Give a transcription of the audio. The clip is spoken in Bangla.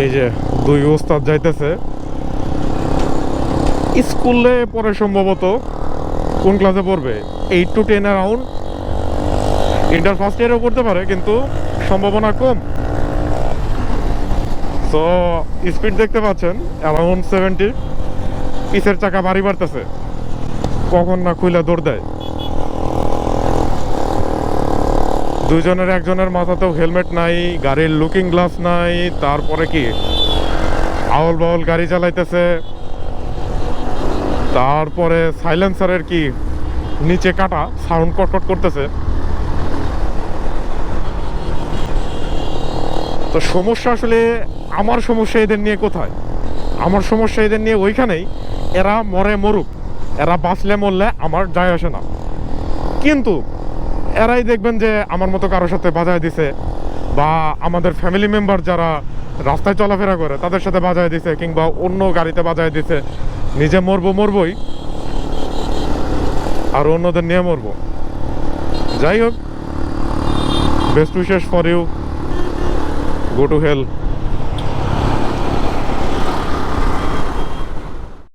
এই যে দুই ওস্তাদ যাইতেছে। স্কুলে পরে সম্ভবত কোন ক্লাসে পড়বে? Eight to ten around inter first ইয়ারেও পড়তে পারে, কিন্তু সম্ভাবনা কম। তো স্পিড দেখতে পাচ্ছেন অ্যারাউন্ড সেভেন্টি পিসের চাকা বাড়ি বাড়তেছে। কখন না খুলে দৌড় দেয়। দুজনের একজনের মাথাতেও হেলমেট নাই, গাড়ির লুকিং গ্লাস নাই, তারপরে কি? আউল বাউল গাড়ি চালাইতেছে। তারপরে সাইলেন্সারের কি? নিচে কাটা সাউন্ড কটকট করতেছে। তো সমস্যা আসলে আমার সমস্যা এদের নিয়ে কোথায়? আমার সমস্যা এদের নিয়ে ওইখানেই এরা মরে মরুক, এরা বাঁচলে মরলে আমার যায় আসে না। কিন্তু এরাই দেখবেন যে আমার মতো কারোর সাথে বাজায় দিছে বা আমাদের ফ্যামিলি মেম্বার যারা রাস্তায় চলাফেরা করে, তাদের সাথে বাজায় দিছে কিংবা অন্য গাড়িতে বাজায় দিছে। নিজে মরবো মরবই, আর অন্যদের নিয়ে মরবো। যাই হোক best wishes for you go to hell